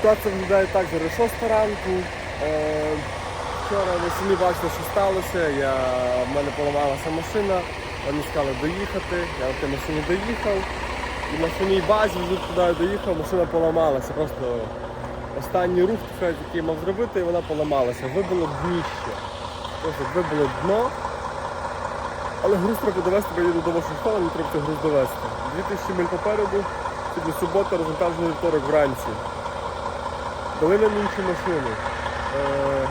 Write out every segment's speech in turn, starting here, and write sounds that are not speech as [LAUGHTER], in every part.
Ситуація виглядає так, зараз 6 ранку. Е, вчора ви самі бачили, що сталося. Я, в мене поламалася машина, вони сказали доїхати, я на тій машині доїхав. І на самій базі, туди доїхав, машина поламалася. Просто останній рух, який мав зробити, і вона поламалася. Вибило дніще. Просто вибило дно. Але груз треба довести, бо я їду до Вашингтона, мені треба цей груз довести. 2000 миль попереду, сьогодні субота, вже вівторок вранці. Дали нам іншу машину. Е,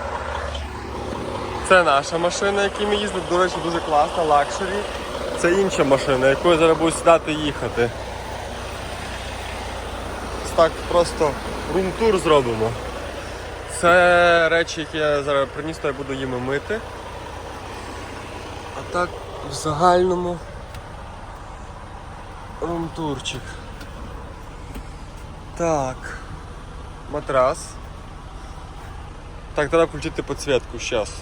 Це наша машина, якій ми їздимо, до речі, дуже класна, лакшері. Це інша машина, якою зараз буду сідати і їхати. Так просто рум-тур зробимо. Це речі, які я зараз приніс, то я буду їми мити. А так в загальному румтурчик. Так. Матрас. Так, треба включити підсвітку зараз.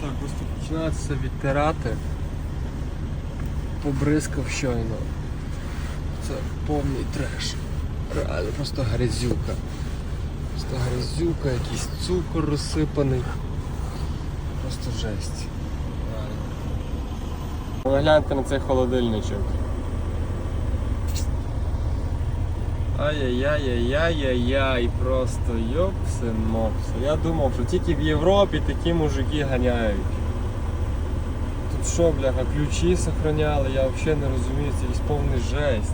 Так, просто починається відтирати. Побризкав щойно. Це повний треш. Реально просто грязюка. Просто грязюка, якийсь цукор розсипаний. Просто жесть. Ви гляньте на цей холодильничок. Ай-яй-яй-яй-яй-яй, просто йопсин мопси. Я думав, що тільки в Європі такі мужики ганяють. Тут що, бляха, ключі сохраняли, я взагалі не розумію, це повний жесть.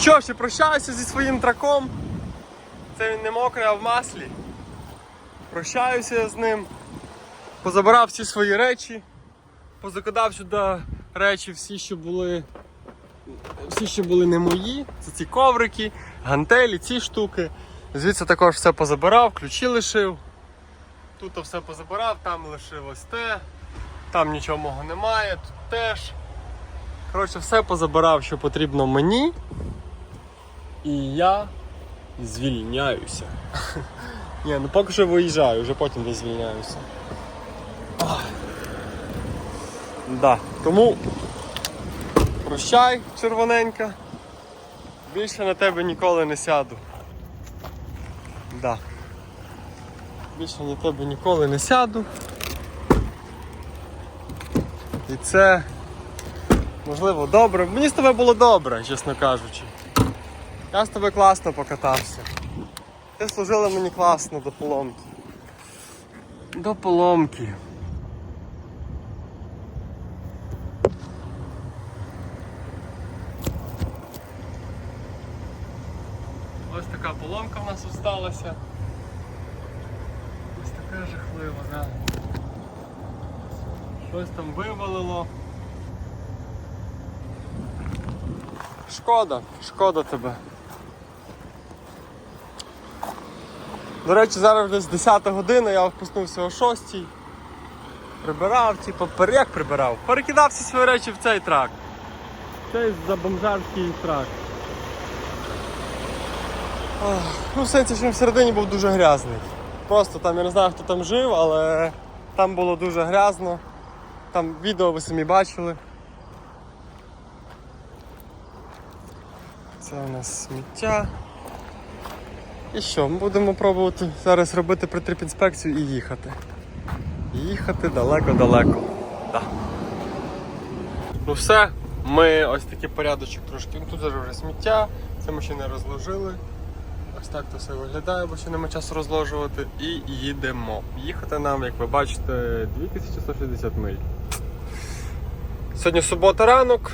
Що я прощаюся зі своїм траком. Це він не мокрий, а в маслі. Прощаюся я з ним. Позабирав всі свої речі, позакидав сюди речі, всі, що були. Всі, що були не мої, це ці коврики, гантелі, ці штуки. Звідси також все позабирав, ключі лишив. Тут все позабирав, там лишилось те, там нічого мого немає, тут теж. Коротше, все позабирав, що потрібно мені. І я звільняюся. [LAUGHS] Ні, ну поки що виїжджаю, вже потім не звільняюся. Да. Тому прощай, червоненька. Більше на тебе ніколи не сяду. Да. Більше на тебе ніколи не сяду. І це можливо добре. Мені з тобою було добре, чесно кажучи. Я з тобою класно покатався. Ти служила мені класно до поломки. До поломки. Ось така сталася. Ось така жахлива, да. Щось там вивалило. Шкода, шкода тебе. До речі, зараз вже з 10 година, я впускнувся о 6. Прибирав, типу, як прибирав? Перекидав всі свої речі в цей трак. Цей забомжарський трак. Ну, в сенсі, він всередині був дуже грязний. Просто там я не знаю, хто там жив, але там було дуже грязно. Там відео ви самі бачили. Це у нас сміття. І що, ми будемо пробувати зараз робити притріп-інспекцію і їхати. Їхати далеко-далеко. Да. Ну все, ми ось такий порядочок трошки. Ну, тут вже сміття, це ми ще не розложили. Ось так то все виглядає, бо ще нема часу розложувати. І їдемо. Їхати нам, як ви бачите, 2160 миль. Сьогодні субота ранок,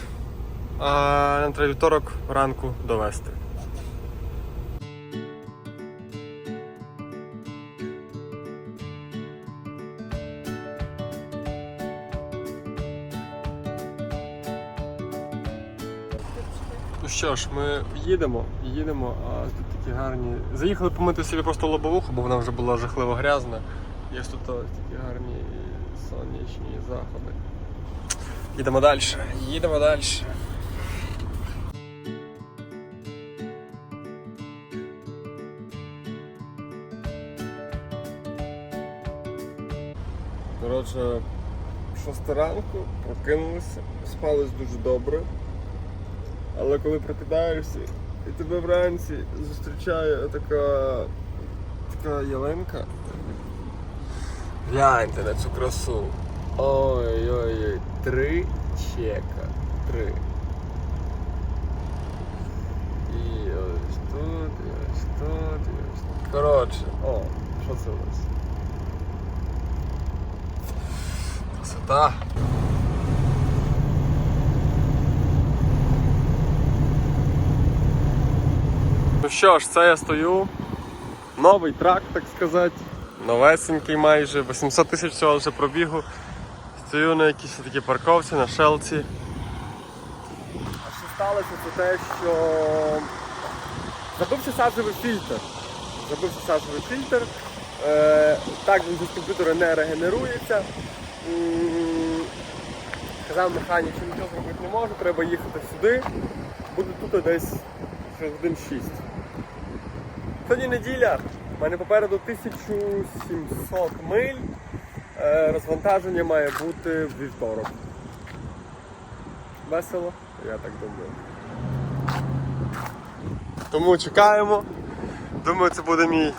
а нам треба вівторок ранку довести. Ну що ж, ми їдемо, їдемо, а такі гарні. Заїхали помити собі просто лобовуху, бо вона вже була жахливо грязна. Є тут такі гарні сонячні заходи. Їдемо далі, їдемо далі. Коротше, шоста ранку, прокинулися, спались дуже добре. Але коли прокидаєшся і тебе вранці зустрічає така, така ялинка. Гляньте на цю красу. Ой-ой-ой, три чека. Три. І ось тут, і ось тут, і ось тут. Коротше, о, що це у нас? Красота. Ну що ж, це я стою. Новий трак, так сказати. Новесенький майже, 800 тисяч всього лише пробігу. Стою на якійсь такій парковці, на шелці. А що сталося, це те, що забився саджевий фільтр. Забився саджевий фільтр. Е, так він з комп'ютера не регенерується. М, Сказав механік, що нічого зробити не можу, треба їхати сюди. Буду тут десь годин 6. Сьогодні неділя. У мене попереду 1700 миль. Е, Розвантаження має бути в вівторок. Весело? Я так думаю. Тому чекаємо. Думаю, це буде мій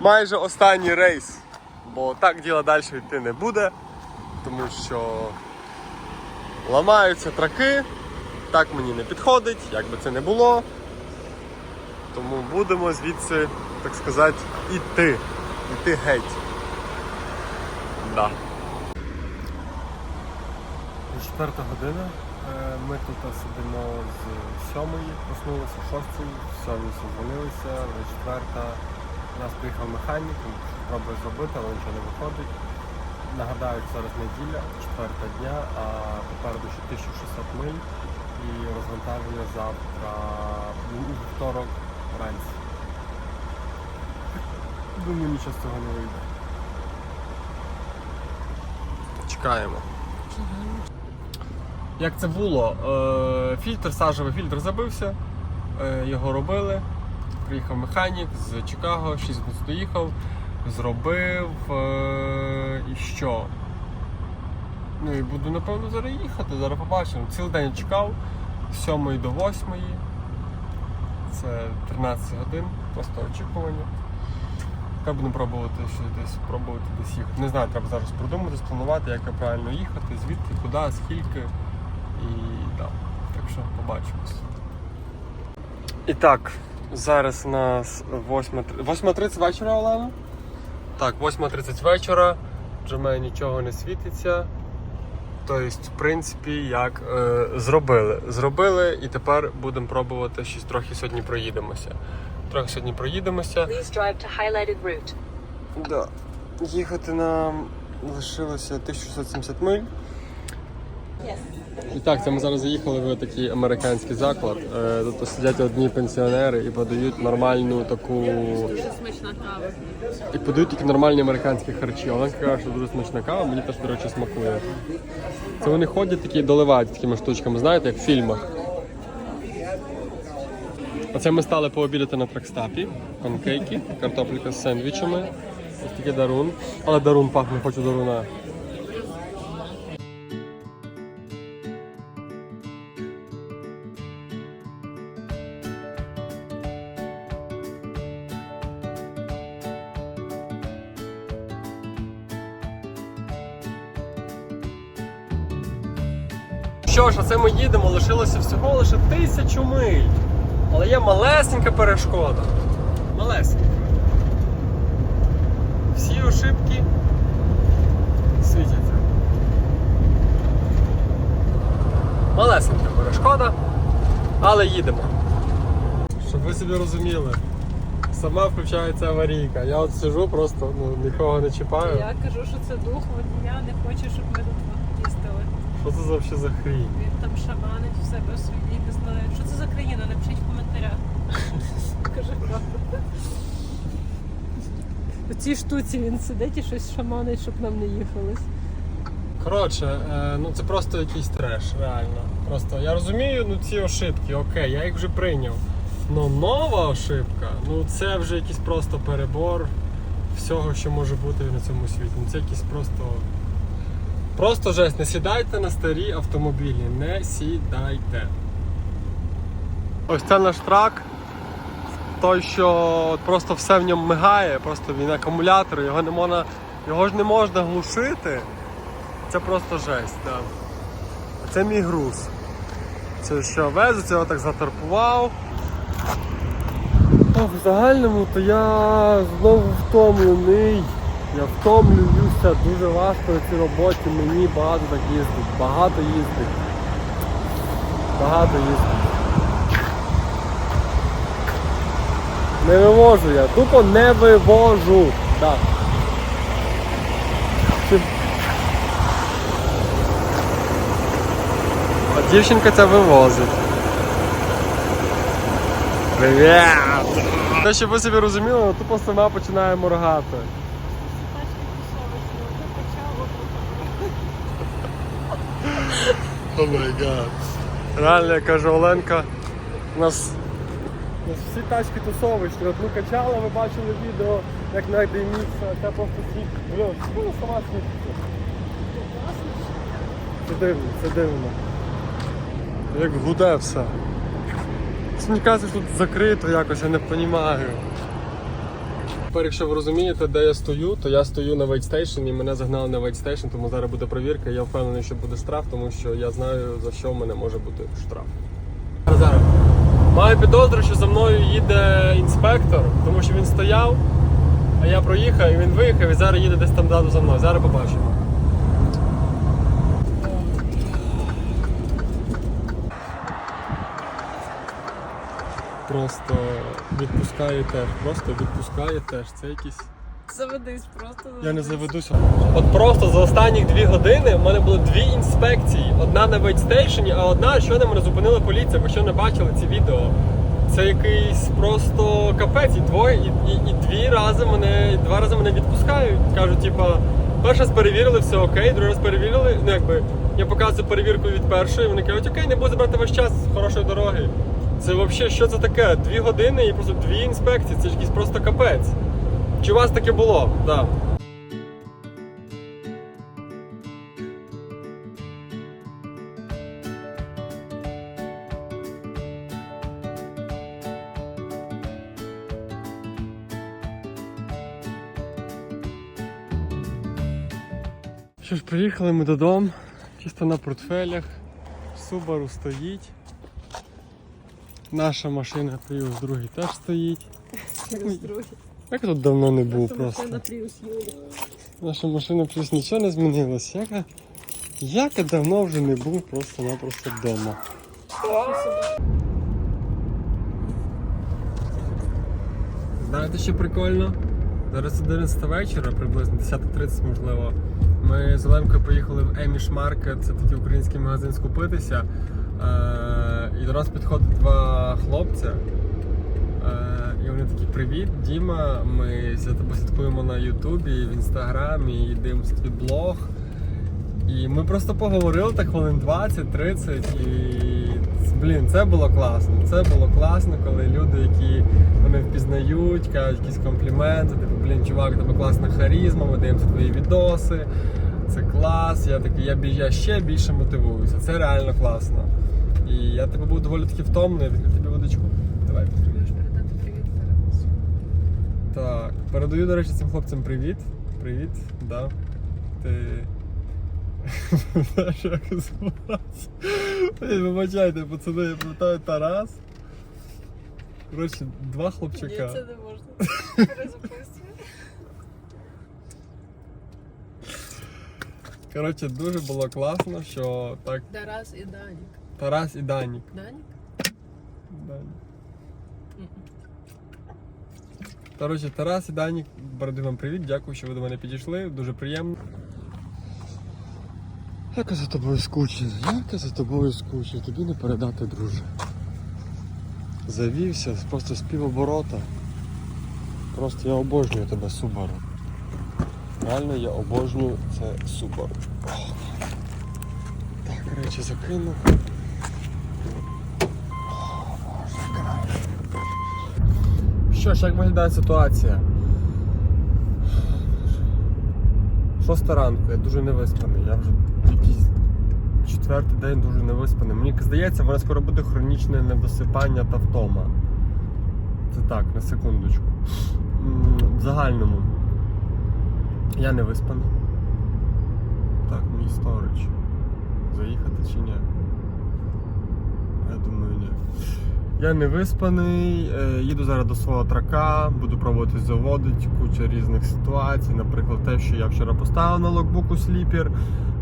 майже останній рейс. Бо так діло далі йти не буде, тому що ламаються траки, так мені не підходить, як би це не було. Тому будемо звідси, так сказати, іти. Іти геть. Да. Четверта година. Е, Ми тут сидимо з сьомої, проснулися шостої, з сьомої созвонилися, вже четверта. У нас приїхав механік, він пробує зробити, але нічого не виходить. Нагадаю, зараз неділя, четверта дня, а попереду ще 1600 миль і розвантаження завтра у вівторок вранці. [LAUGHS] Думаю, нічого з цього не вийде. Чекаємо. Як це було? Е, Фільтр, сажевий фільтр забився, е, його робили. Приїхав механік з Чикаго, 6 годин доїхав, зробив е, і що? Ну і буду напевно зараз їхати, зараз побачимо. Цілий день чекав з 7 до 8. Це 13 годин, просто очікування. Та будемо пробувати щось десь пробувати десь їхати. Не знаю, треба зараз продумати, спланувати, як правильно їхати, звідки, куди, скільки. І так, так що побачимось. І так, зараз у нас 8.30 8.30 вечора, Олена? Так, 8.30 вечора. Вже в мене нічого не світиться. Тобто, в принципі, як е, зробили. Зробили і тепер будемо пробувати щось трохи сьогодні проїдемося. Трохи сьогодні проїдемося. Please drive to highlighted route. Да. Їхати нам лишилося 1670 миль. І так, це ми зараз заїхали в такий американський заклад. Е, Тут сидять одні пенсіонери і подають нормальну таку. Дуже смачна кава. І подають такі нормальні американські харчі. Вона каже, що дуже смачна кава, мені теж, до речі, смакує. Це вони ходять такі доливають такими штучками, знаєте, як в фільмах. Оце ми стали пообідати на тракстапі. Панкейки, картопліка з сендвічами. Ось такий дарун. Але дарун пахне, хочу даруна. Що це ми їдемо, лишилося всього лише тисячу миль. Але є малесенька перешкода. Малесенька. Всі ошибки світяться. Малесенька перешкода, але їдемо. Щоб ви собі розуміли, сама включається аварійка. Я от сижу, просто ну, нікого не чіпаю. Я кажу, що це дух водія, не хоче, щоб ми тут. Що це за взагалі за хрінь? Він там шаманить в себе в своїй, не знаю. Що це за країна? Напишіть в коментарях. [LAUGHS] Кажи правду. У цій штуці він сидить і щось шаманить, щоб нам не їхалось. Коротше, е, ну це просто якийсь треш, реально. Просто я розумію, ну ці ошибки, окей, я їх вже прийняв. Но нова ошибка, ну це вже якийсь просто перебор всього, що може бути на цьому світі. Ну це якийсь просто. Просто жесть, не сідайте на старі автомобілі, не сідайте. Ось це наш трак. Той, що просто все в ньому мигає, просто він акумулятор, його не можна, його ж не можна глушити. Це просто жесть, так. А Це мій груз. Це що везу, це його так заторпував. Ох, в загальному то я знову втомлений. Я втомлююся дуже важко на цій роботі. Мені багато так їздить. Багато їздить. Багато їздить. Не вивожу я, тупо не вивожу. Так. А дівчинка це вивозить. Привіт! Те, щоб ви собі розуміли, тупо сама починає моргати. Тачки тусовочні, одне почало. Гад. Реально, я кажу, Оленка, у нас, у нас всі тачки тусовочні. Одну качала, ви бачили відео, як на диміться, це просто світ. Блін, вона сама світиться. Це дивно, це дивно. Як гуде все. Мені кажеться, тут закрито якось, я не розумію. Тепер, якщо ви розумієте, де я стою, то я стою на вейтстейшн і мене загнали на вейтстейшн, тому зараз буде перевірка. Я впевнений, що буде штраф, тому що я знаю, за що в мене може бути штраф. Зараз. Маю підозру, що за мною їде інспектор, тому що він стояв, а я проїхав і він виїхав і зараз їде десь там ззаду за мною. Зараз побачимо. Просто відпускає теж, просто відпускає теж. Це якийсь. Заведись просто. Я не заведуся. От просто за останні дві години в мене було дві інспекції. Одна на вейтстейшені, а одна, що на мене зупинила поліція. Ви що не бачили ці відео? Це якийсь просто капець. І двоє, і, і, і дві рази мене, і два рази мене відпускають. Кажуть, типа, перший раз перевірили, все окей, другий раз перевірили. Ну якби я показую перевірку від першої, вони кажуть, окей, не буду забрати ваш час з хорошої дороги. Це взагалі що це таке? Дві години і просто дві інспекції. Це ж якийсь просто капець. Чи у вас таке було? Так. Що ж, приїхали ми додому, чисто на портфелях. Subaru стоїть. Наша машина Prius другий теж стоїть. Як тут давно не був просто. Prius. Наша машина плюс нічого не змінилось. Як, я- як давно вже не був просто-напросто вдома. Знаєте, що прикольно? Зараз 11 вечора, приблизно 10.30 можливо. Ми з Оленкою поїхали в Еміш Маркет, це такий український магазин скупитися. Е, і до нас підходить два хлопця. Е, і вони такі: привіт, Діма. Ми за на Ютубі, в інстаграмі і дивимося твій блог. І ми просто поговорили так хвилин 20-30 і блін, це було класно. Це було класно, коли люди, які мене впізнають, кажуть якісь компліменти, типу, блін, чувак, тебе класна харізма, ми дивимося твої відоси. Це клас, я такий, я, я ще більше мотивуюся. Це реально класно. І я типу був доволі таки втомлений, відкрив тобі водичку. Давай. Можеш передати привіт зараз. Так, передаю, до речі, цим хлопцям привіт. Привіт, да. Ти. [LAUGHS] Знаєш, як звати? Вибачайте, пацани, я пам'ятаю Тарас. Коротше, два Ні, це не можна. Перезаписуй. Коротше, дуже було класно, що так Тарас і Данік. Тарас і Данік. Данік? Данік. Коротше, Тарас і Данік, передаю вам привіт, дякую, що ви до мене підійшли. Дуже приємно. Як я за тобою скучив, як я за тобою скучив, тобі не передати, друже. Завівся, просто з півоборота. Просто я обожнюю тебе, Субару. Реально я обожнюю це Субару. Так, речі закинув. Що ж, як виглядає ситуація? Шоста ранку, я дуже невиспаний, я вже якісь четвертий день дуже невиспаний. Мені здається, в мене скоро буде хронічне недосипання та втома. Це так, на секундочку. В загальному. Я не виспаний. Так, мій сторич. Заїхати чи ні? Я думаю, ні. Я не виспаний, е, їду зараз до свого трака, буду пробувати заводити куча різних ситуацій. Наприклад, те, що я вчора поставив на локбуку сліпер,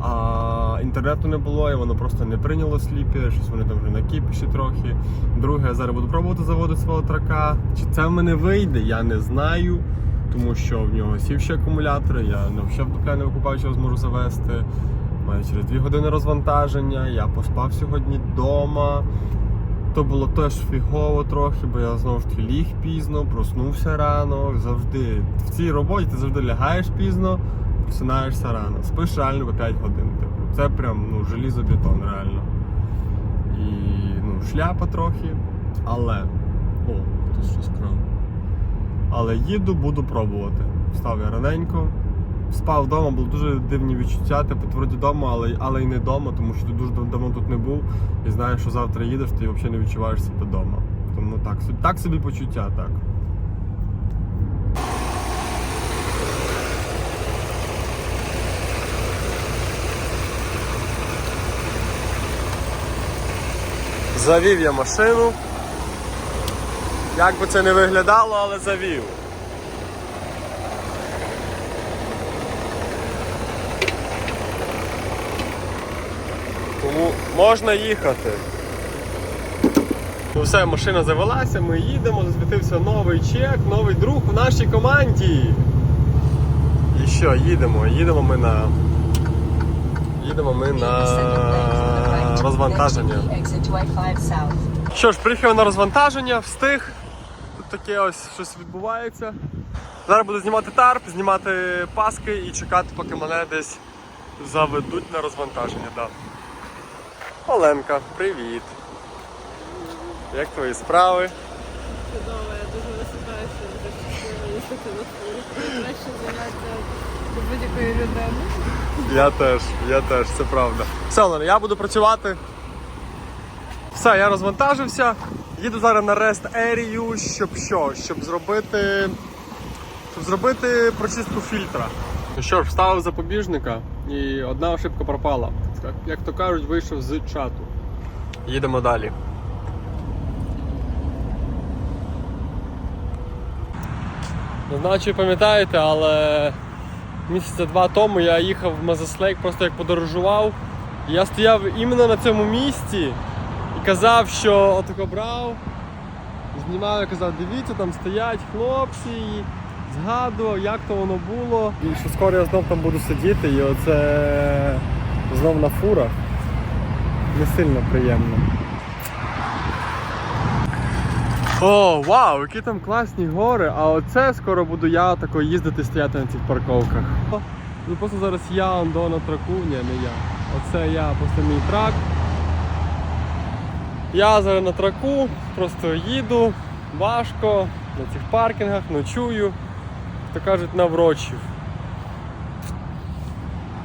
а інтернету не було, і воно просто не прийняло сліпер, щось вони там вже на кіпіші трохи. Друге, я зараз буду пробувати заводити свого трака. Чи це в мене вийде, я не знаю. Тому що в нього сівші акумулятори, я не взагалі в не викупав, що зможу завести. Маю через 2 години розвантаження, я поспав сьогодні вдома. То було теж фігово трохи, бо я знову ж таки ліг пізно, проснувся рано. Завжди в цій роботі ти завжди лягаєш пізно, просинаєшся рано. Спиш реально по 5 годин. Типу. Це прям ну, желізобетон реально. І ну, шляпа трохи. Але. О, хтось щось крав. Але їду, буду пробувати. Встав я раненько. Спав вдома, були дуже дивні відчуття, типу, ти вроді вдома, але, але й не вдома, тому що ти дуже давно тут не був і знаєш, що завтра їдеш, ти взагалі не відчуваєш себе вдома. Тому так, так собі почуття, так. Завів я машину. Як би це не виглядало, але завів. Тому можна їхати. Ну все, машина завелася, ми їдемо, засвітився новий чек, новий друг у нашій команді. І що, їдемо? Їдемо ми на. Їдемо ми на розвантаження. Exit to I-5 South. Що ж, приїхав на розвантаження, встиг. Тут таке ось щось відбувається. Зараз буду знімати тарп, знімати паски і чекати, поки мене десь заведуть на розвантаження. Да. Оленка, привіт. Як твої справи? Чудово, я дуже висипаюся, дуже щаслива їздити на фурі. Найкраще заняття будь-якої людини. Я теж, я теж, це правда. Все, Олена, я буду працювати. Все, я розвантажився. Їду зараз на Rest Area, щоб що? Щоб зробити. Щоб зробити прочистку фільтра. Ну що ж, вставив запобіжника і одна ошибка пропала. Як- Як то кажуть, вийшов з чату. Їдемо далі. Не знаю, чи пам'ятаєте, але місяця два тому я їхав в Мазаслейк, просто як подорожував. І Я стояв іменно на цьому місці і казав, що отако брав, знімав і казав, дивіться, там стоять хлопці, і згадував, як то воно було. І що скоро я знов там буду сидіти, і оце знов на фурах. Не сильно приємно. О, вау, які там класні гори, а оце скоро буду я тако їздити стояти на цих парковках. Ну просто зараз я он до на траку, ні, не я. Оце я, просто мій трак. Я зараз на траку, просто їду, важко, на цих паркінгах, ночую, то кажуть, наврочив.